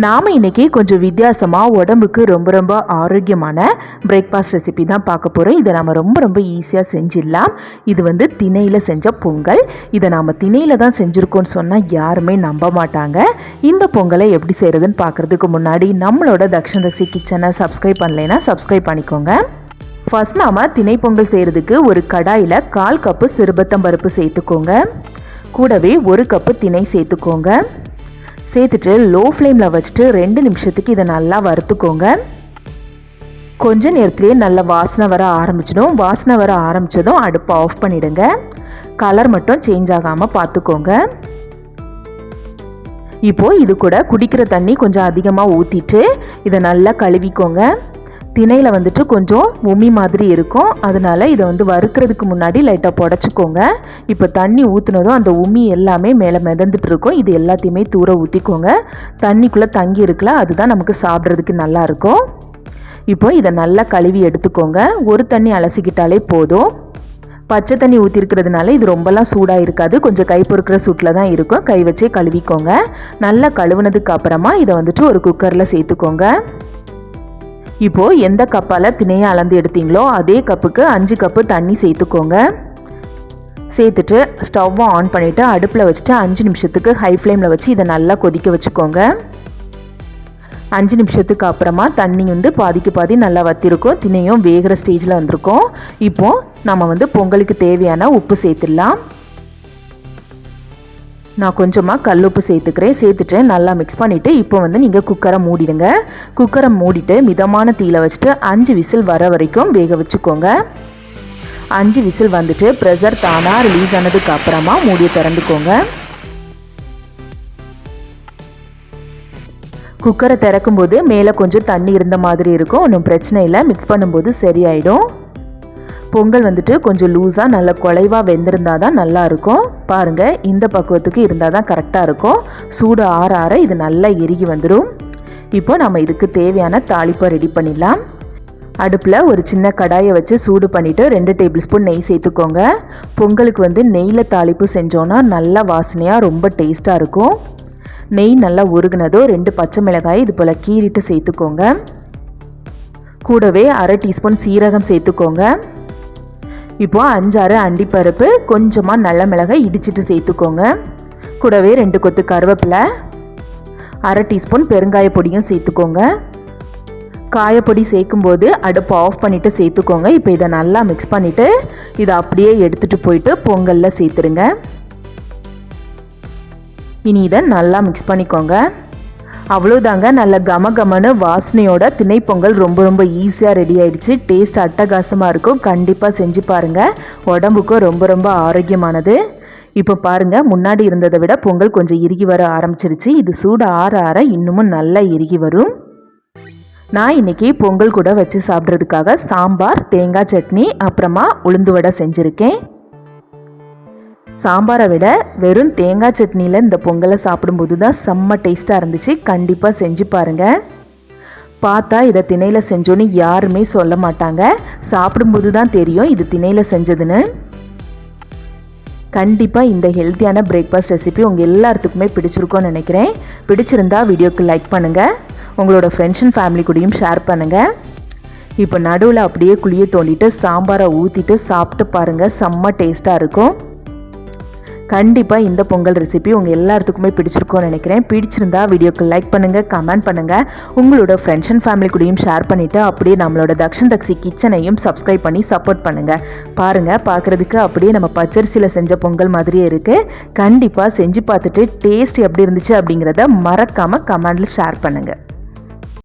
நாம் இன்றைக்கி கொஞ்சம் வித்தியாசமாக உடம்புக்கு ரொம்ப ரொம்ப ஆரோக்கியமான பிரேக்ஃபாஸ்ட் ரெசிபி தான் பார்க்க போகிறோம் இதை நம்ம ரொம்ப ரொம்ப ஈஸியாக செஞ்சிடலாம். இது வந்து திணையில் செஞ்ச பொங்கல். இதை நாம் திணையில் தான் செஞ்சுருக்கோன்னு சொன்னால் யாருமே நம்ப மாட்டாங்க. இந்த பொங்கலை எப்படி செய்கிறதுன்னு பார்க்குறதுக்கு முன்னாடி நம்மளோட தக்ஷன் தக்ஷி கிச்சனை சப்ஸ்கிரைப் பண்ணலைன்னா சப்ஸ்கிரைப் பண்ணிக்கோங்க. ஃபஸ்ட் நாம் திணை பொங்கல் செய்கிறதுக்கு ஒரு கடாயில் கால் கப்பு சிறுபத்தம் பருப்பு சேர்த்துக்கோங்க. கூடவே ஒரு கப்பு திணை சேர்த்துக்கோங்க. சேர்த்துட்டு லோ ஃப்ளேமில் வச்சுட்டு ரெண்டு நிமிஷத்துக்கு இதை நல்லா வறுத்துக்கோங்க. கொஞ்ச நேரத்துலேயே நல்ல வாசனை வர ஆரம்பிச்சிடும். வாசனை வர ஆரம்பித்ததும் அடுப்பை ஆஃப் பண்ணிவிடுங்க கலர் மட்டும் சேஞ்ச் ஆகாமல் பார்த்துக்கோங்க. இப்போது இது கூட குடிக்கிற தண்ணி கொஞ்சம் அதிகமாக ஊற்றிட்டு இதை நல்லா கழுவிக்கோங்க. திணையில் வந்துட்டு கொஞ்சம் உமி மாதிரி இருக்கும். அதனால் இதை வந்து வறுக்கிறதுக்கு முன்னாடி லைட்டாக புடச்சிக்கோங்க. இப்போ தண்ணி ஊற்றுனதும் அந்த உமி எல்லாமே மேலே மிதந்துட்டு இருக்கும். இது எல்லாத்தையுமே தூர ஊற்றிக்கோங்க தண்ணிக்குள்ளே தங்கி இருக்கல அதுதான் நமக்கு சாப்பிட்றதுக்கு நல்லாயிருக்கும் இப்போ இதை நல்லா கழுவி எடுத்துக்கோங்க. ஒரு தண்ணி அலசிக்கிட்டாலே போதும். பச்சை தண்ணி ஊற்றிருக்கிறதுனால இது ரொம்பலாம் சூடாக இருக்காது கொஞ்சம் கை பொறுக்கிற சூட்டில் தான் இருக்கும். கை வச்சே கழுவிக்கோங்க. நல்லா கழுவுனதுக்கு அப்புறமா இதை வந்துட்டு ஒரு குக்கரில் சேர்த்துக்கோங்க. இப்போது எந்த கப்பால் திணையை அளந்து எடுத்தீங்களோ அதே கப்புக்கு அஞ்சு கப்பு தண்ணி சேர்த்துக்கோங்க. சேர்த்துட்டு ஸ்டவ்வை ஆன் பண்ணிவிட்டு அடுப்பில் வச்சுட்டு அஞ்சு நிமிஷத்துக்கு ஹை ஃப்ளேமில் வச்சு இதை நல்லா கொதிக்க வச்சுக்கோங்க. அஞ்சு நிமிஷத்துக்கு அப்புறமா தண்ணி வந்து பாதிக்கு பாதி நல்லா வத்திருக்கும். திணையும் வேகிற ஸ்டேஜில் வந்திருக்கும். இப்போது நம்ம வந்து பொங்கலுக்கு தேவையான உப்பு சேர்த்துடலாம். நான் கொஞ்சமாக கல் உப்பு சேர்த்துக்கிறேன் சேர்த்துட்டு நல்லா மிக்ஸ் பண்ணிவிட்டு இப்போ வந்து நீங்கள் குக்கரை மூடிடுங்க. குக்கரை மூடிட்டு மிதமான தீயில் வச்சுட்டு அஞ்சு விசில் வர வரைக்கும் வேக வச்சுக்கோங்க. அஞ்சு விசில் வந்துட்டு ப்ரெஷர் தானாக ரிலீஸ் ஆனதுக்கு அப்புறமா மூடியை திறந்துக்கோங்க. குக்கரை திறக்கும்போது மேலே கொஞ்சம் தண்ணி இருந்த மாதிரி இருக்கும். ஒன்றும் பிரச்சனை இல்லை. மிக்ஸ் பண்ணும்போது சரியாயிடும். பொங்கல் வந்துட்டு கொஞ்சம் லூஸாக நல்ல குலைவாக வெந்திருந்தால் தான் நல்லாயிருக்கும். பாருங்கள் இந்த பக்குவத்துக்கு இருந்தால் தான் கரெக்டாக இருக்கும். சூடு ஆற ஆற இது நல்லா எருகி வந்துடும் இப்போ நம்ம இதுக்கு தேவையான தாளிப்பை ரெடி பண்ணிடலாம். அடுப்பில் ஒரு சின்ன கடாயை வச்சு சூடு பண்ணிவிட்டு ரெண்டு டேபிள் ஸ்பூன் நெய் சேர்த்துக்கோங்க. பொங்கலுக்கு வந்து நெய்யில் தாளிப்பு செஞ்சோன்னா நல்லா வாசனையாக ரொம்ப டேஸ்ட்டாக இருக்கும். நெய் நல்லா உருகுனதோ ரெண்டு பச்சை மிளகாய் இது போல் கீறிட்டு சேர்த்துக்கோங்க. கூடவே அரை டீஸ்பூன் சீரகம் சேர்த்துக்கோங்க. இப்போது அஞ்சாறு அண்டிப்பருப்பு கொஞ்சமாக நல்ல மிளகாய் இடிச்சிட்டு சேர்த்துக்கோங்க. கூடவே ரெண்டு கொத்து கருவேப்பிலை அரை டீஸ்பூன் பெருங்காய பொடியும் சேர்த்துக்கோங்க. காயப்பொடி சேர்க்கும்போது அடுப்பு ஆஃப் பண்ணிவிட்டு சேர்த்துக்கோங்க. இப்போ இதை நல்லா மிக்ஸ் பண்ணிவிட்டு இதை அப்படியே எடுத்துகிட்டு போயிட்டு பொங்கலில் சேர்த்துருங்க. இனி இதை நல்லா மிக்ஸ் பண்ணிக்கோங்க. அவ்வளோதாங்க நல்ல கம கமனு வாசனையோட திணைப்பொங்கல் ரொம்ப ரொம்ப ஈஸியாக ரெடி ஆயிடுச்சு. டேஸ்ட் அட்டகாசமாக இருக்கும். கண்டிப்பாக செஞ்சு பாருங்கள் உடம்புக்கும் ரொம்ப ரொம்ப ஆரோக்கியமானது. இப்போ பாருங்கள் முன்னாடி இருந்ததை விட பொங்கல் கொஞ்சம் இறுகி வர ஆரம்பிச்சிருச்சு. இது சூடு ஆற ஆற இன்னமும் நல்லா இறுகி வரும். நான் இன்றைக்கி பொங்கல் கூட வச்சு சாப்பிட்றதுக்காக சாம்பார் தேங்காய் சட்னி அப்புறமா உளுந்து வடை செஞ்சுருக்கேன். சாம்பாரை விட வெறும் தேங்காய் சட்னியில் இந்த பொங்கலை சாப்பிடும்போது தான் செம்ம டேஸ்ட்டாக இருந்துச்சு. கண்டிப்பாக செஞ்சு பாருங்கள் பார்த்தா இதை திணையில் செஞ்சோன்னு யாருமே சொல்ல மாட்டாங்க. சாப்பிடும்போது தான் தெரியும் இது திணையில் செஞ்சதுன்னு. கண்டிப்பாக இந்த ஹெல்த்தியான பிரேக்ஃபாஸ்ட் ரெசிபி உங்கள் எல்லாத்துக்குமே பிடிச்சிருக்கோன்னு நினைக்கிறேன். பிடிச்சிருந்தா வீடியோக்கு லைக் பண்ணுங்கள் உங்களோட ஃப்ரெண்ட்ஸ் அண்ட் ஃபேமிலி கூடயும் ஷேர் பண்ணுங்கள் இப்போ நடுவில் அப்படியே குழியை தோண்டிட்டு சாம்பாரை ஊற்றிட்டு சாப்பிட்டு பாருங்கள் செம்ம டேஸ்ட்டாக இருக்கும். கண்டிப்பாக இந்த பொங்கல் ரெசிபி உங்கள் எல்லாத்துக்குமே பிடிச்சிருக்கோன்னு நினைக்கிறேன். பிடிச்சிருந்தா வீடியோக்கு லைக் பண்ணுங்கள் கமெண்ட் பண்ணுங்கள் உங்களோட ஃப்ரெண்ட்ஸ் அண்ட் ஃபேமிலி கூடயும் ஷேர் பண்ணிவிட்டு அப்படியே நம்மளோட தக்ஷன் தக்ஷி கிச்சனையும் சப்ஸ்கிரைப் பண்ணி சப்போர்ட் பண்ணுங்கள் பாருங்கள் பார்க்குறதுக்கு அப்படியே நம்ம பச்சரிசியில் செஞ்ச பொங்கல் மாதிரியே இருக்குது கண்டிப்பாக செஞ்சு பார்த்துட்டு டேஸ்ட் எப்படி இருந்துச்சு அப்படிங்கிறத மறக்காமல் கமெண்டில் ஷேர் பண்ணுங்கள்